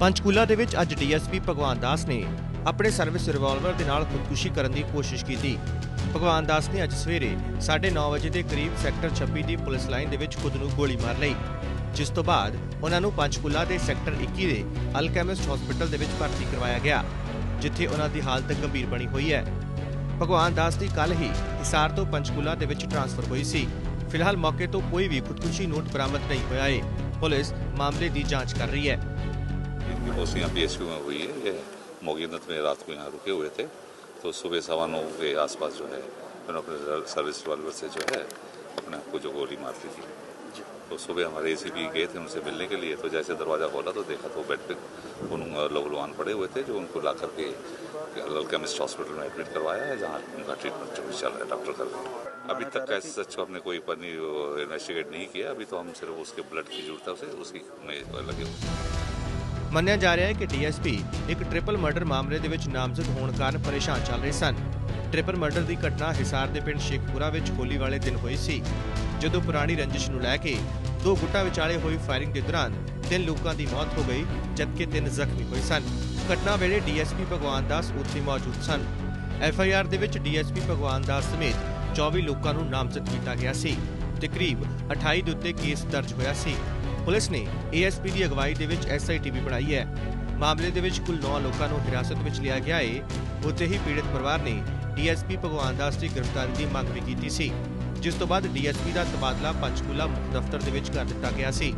ਪੰਚਕੂਲਾ ਦੇ ਵਿੱਚ ਅੱਜ ਡੀਐਸਪੀ ਭਗਵਾਨ ਦਾਸ ਨੇ ਆਪਣੇ ਸਰਵਿਸ ਰਿਵਾਲਵਰ ਦੇ ਨਾਲ ਖੁਦਕੁਸ਼ੀ ਕਰਨ ਦੀ ਕੋਸ਼ਿਸ਼ ਕੀਤੀ। ਭਗਵਾਨ ਦਾਸ ਨੇ ਅੱਜ ਸਵੇਰੇ 9:30 ਵਜੇ ਦੇ ਕਰੀਬ ਸੈਕਟਰ 26 ਦੀ ਪੁਲਿਸ ਲਾਈਨ ਦੇ ਵਿੱਚ ਖੁਦ ਨੂੰ ਗੋਲੀ ਮਾਰ ਲਈ। ਜਿਸ ਤੋਂ ਬਾਅਦ ਉਹਨਾਂ ਨੂੰ ਪੰਚਕੂਲਾ ਦੇ ਸੈਕਟਰ 21 ਦੇ ਅਲਕੈਮਿਸਟ ਹਸਪੀਟਲ ਦੇ ਵਿੱਚ ਭਰਤੀ ਕਰਵਾਇਆ ਗਿਆ, ਜਿੱਥੇ ਉਹਨਾਂ ਦੀ ਹਾਲਤ ਗੰਭੀਰ ਬਣੀ ਹੋਈ ਹੈ। ਭਗਵਾਨ ਦਾਸ ਦੀ ਕੱਲ ਹੀ ਹਿਸਾਰ ਤੋਂ ਪੰਚਕੂਲਾ ਦੇ ਵਿੱਚ ਟ੍ਰਾਂਸਫਰ ਹੋਈ ਸੀ। ਫਿਲਹਾਲ ਮੌਕੇ ਤੋਂ ਕੋਈ ਵੀ ਖੁਦਕੁਸ਼ੀ ਨੋਟ ਬਰਾਮਦ ਨਹੀਂ ਹੋਇਆ ਹੈ ਪੁਲਿਸ ਮਾਮਲੇ ਦੀ ਜਾਂਚ ਕਰ ਰਹੀ ਹੈ। इनकी पोस्टिंग यहाँ पी में हुई है। ये मोगीनत में रात को यहाँ रुके हुए थे। तो सुबह सवा नौ के आसपास जो है उन्होंने अपने सर्विस रिवॉल्वर से जो है अपने आप को जो गोली मार दी थी। तो सुबह हमारे ए गए थे उनसे मिलने के लिए। तो जैसे दरवाज़ा खोला तो देखा तो बेड पे उन लहूलुहान पड़े हुए थे जो उनको ला करके लल केमिस्ट हॉस्पिटल में एडमिट करवाया है जहाँ उनका ट्रीटमेंट जो चल रहा है डॉक्टर कर रहे हैं अभी तक ऐसे सच को हमने कोई पनी इन्वेस्टिगेट नहीं किया। अभी तो हम सिर्फ़ उसके ब्लड की ज़रूरत है उसे उसकी में लगे हुए ਮੰਨਿਆ ਜਾ ਰਿਹਾ ਹੈ ਕਿ ਡੀਐਸਪੀ ਇੱਕ ਟ੍ਰਿਪਲ ਮਰਡਰ ਮਾਮਲੇ ਦੇ ਵਿੱਚ ਨਾਮਜ਼ਦ ਹੋਣ ਕਾਰਨ ਪਰੇਸ਼ਾਨ ਚੱਲ ਰਹੇ ਸਨ। ਟ੍ਰਿਪਲ ਮਰਡਰ ਦੀ ਘਟਨਾ ਹਿਸਾਰ ਦੇ ਪਿੰਡ ਸ਼ੇਖਪੁਰਾ ਵਿੱਚ ਹੋਲੀ ਵਾਲੇ ਦਿਨ ਹੋਈ ਸੀ। ਜਦੋਂ ਪੁਰਾਣੀ ਰੰਜਿਸ਼ ਨੂੰ ਲੈ ਕੇ ਦੋ ਗੁੱਟਾਂ ਵਿਚਾਲੇ ਹੋਈ ਫਾਇਰਿੰਗ ਦੇ ਦੌਰਾਨ ਤਿੰਨ ਲੋਕਾਂ ਦੀ ਮੌਤ ਹੋ ਗਈ, ਜਦਕਿ ਤਿੰਨ ਜ਼ਖਮੀ ਹੋਏ ਸਨ। ਘਟਨਾ ਵੇਲੇ ਡੀਐਸਪੀ ਭਗਵਾਨ ਦਾਸ ਉੱਥੇ ਮੌਜੂਦ ਸਨ। ਐਫਆਈਆਰ ਦੇ ਵਿੱਚ ਡੀਐਸਪੀ ਭਗਵਾਨ ਦਾਸ ਸਮੇਤ 24 ਲੋਕਾਂ ਨੂੰ ਨਾਮਜ਼ਦ ਕੀਤਾ ਗਿਆ ਸੀ ਤੇ ਕਰੀਬ 28 ਦੇ ਉੱਤੇ ਕੇਸ ਦਰਜ ਹੋਇਆ ਸੀ। ਪੁਲਿਸ ਨੇ ਏਐਸਪੀ ਦੀ ਅਗਵਾਈ ਦੇ ਵਿੱਚ ਐਸਆਈਟੀ ਵੀ ਬਣਾਈ ਹੈ। ਮਾਮਲੇ ਦੇ ਵਿੱਚ ਕੁੱਲ 9 ਲੋਕਾਂ ਨੂੰ ਹਿਰਾਸਤ ਵਿੱਚ ਲਿਆ ਗਿਆ ਏ। ਉੱਥੇ ਹੀ ਪੀੜਤ ਪਰਿਵਾਰ ਨੇ ਡੀਐਸਪੀ ਭਗਵਾਨ ਦਾਸ ਦੀ ਗ੍ਰਿਫਤਾਰੀ ਦੀ ਮੰਗ ਵੀ ਕੀਤੀ ਸੀ, ਜਿਸ ਤੋਂ ਬਾਅਦ ਡੀਐਸਪੀ ਦਾ ਤਬਾਦਲਾ ਪੰਚਕੂਲਾ ਮੁੱਖ ਦਫ਼ਤਰ ਦੇ ਵਿੱਚ ਕਰ ਦਿੱਤਾ ਗਿਆ ਸੀ।